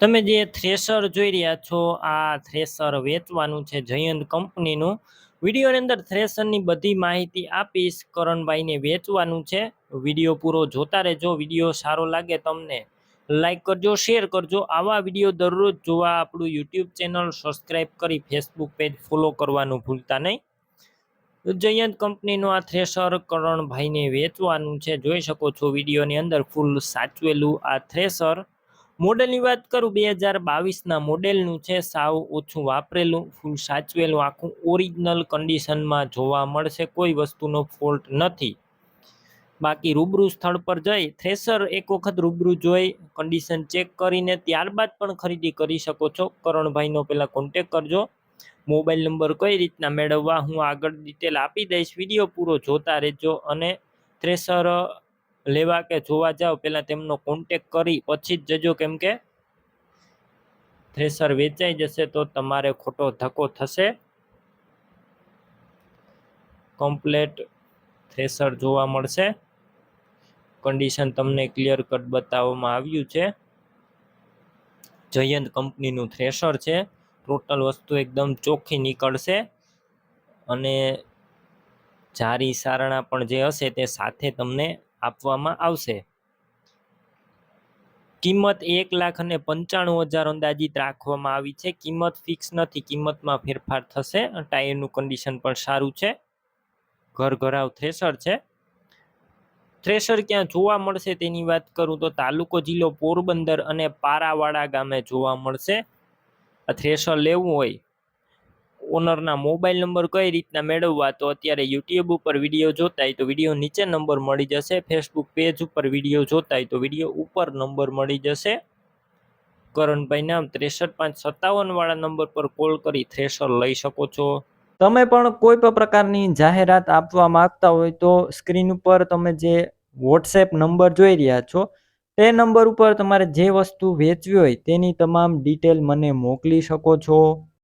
તમે જે થ્રેસર જોઈ રહ્યા છો, આ થ્રેસર વેચવાનું છે જયંત કંપનીનું. વિડીયોની અંદર થ્રેસરની બધી માહિતી આપીશ. કરણભાઈને વેચવાનું છે. વીડિયો પૂરો જોતા રહેજો. વીડિયો સારો લાગે તમને, લાઈક કરજો, શેર કરજો. આવા વીડિયો દરરોજ જોવા આપણું યુટ્યુબ ચેનલ સબસ્ક્રાઈબ કરી ફેસબુક પેજ ફોલો કરવાનું ભૂલતા નહીં. જયંત કંપનીનું આ થ્રેસર કરણભાઈને વેચવાનું છે. જોઈ શકો છો વિડીયોની અંદર ફૂલ સાચવેલું આ થ્રેસર મોડેલની વાત કરું, બે હજાર બાવીસના મોડેલનું છે, સાવ ઓછું વાપરેલું ફૂલ સાચવેલું, આખું ઓરિજિનલ કન્ડિશનમાં જોવા મળશે, કોઈ વસ્તુનો ફોલ્ટ નથી. બાકી રૂબરૂ સ્થળ પર જઈ થ્રેસર એક વખત રૂબરૂ જોઈ કન્ડિશન ચેક કરીને ત્યારબાદ પણ ખરીદી કરી શકો છો. કરણભાઈનો પહેલાં કોન્ટેક કરજો. મોબાઈલ નંબર કઈ રીતના મેળવવા, હું આગળ ડિટેલ આપી દઈશ. વીડિયો પૂરો જોતા રહેજો અને થ્રેસર લેવા કે જોવા જાઓ, પહેલાં તેમનો કોન્ટેક કરી, પછી જ જજો કેમ કે થ્રેસર વેચાઈ જશે તો તમારે ખોટો ધક્કો થશે. કમ્પ્લેટ થ્રેસર જોવા મળશે. કન્ડિશન તમને ક્લિયર કટ બતાવવામાં આવ્યું છે. જયંત કંપનીનું થ્રેસર છે. ટોટલ વસ્તુ એકદમ ચોખ્ખી નીકળશે. અને જારી સારણા પણ જે હશે તે સાથે તમને આપવામાં આવશે. કિંમત એક લાખ અને પંચાણું હજાર અંદાજિત રાખવામાં આવી છે. કિંમત ફિક્સ નથી. કિંમતમાં ફેરફાર થશે ટાયરનું કન્ડિશન પણ સારું છે. ઘર ઘરાવ થ્રેસર છે. થ્રેસર ક્યાં જોવા મળશે તેની વાત કરું તો તાલુકો જિલ્લો પોરબંદર અને પારાવાડા ગામે જોવા મળશે. આ થ્રેસર લેવું હોય ઓનરના મોબાઈલ નંબર કઈ રીતના મેળવવા? તો અત્યારે યુટ્યુબ ઉપર વીડિયો જોતા હોય તો વીડિયો નીચે નંબર મળી જશે. ફેસબુક પેજ ઉપર વીડિયો જોતા હોય તો વીડિયો ઉપર નંબર મળી જશે. કરણભાઈ નામ ત્રેસઠ પાંચ સત્તાવનવાળા નંબર પર કોલ કરી થ્રેશર લઈ શકો છો. તમે પણ કોઈ પણ પ્રકારની જાહેરાત આપવા માંગતા હોય તો સ્ક્રીન ઉપર તમે જે વોટ્સએપ નંબર જોઈ રહ્યા છો, તે નંબર ઉપર તમારે જે વસ્તુ વેચવી હોય તેની તમામ ડિટેલ મને મોકલી શકો છો.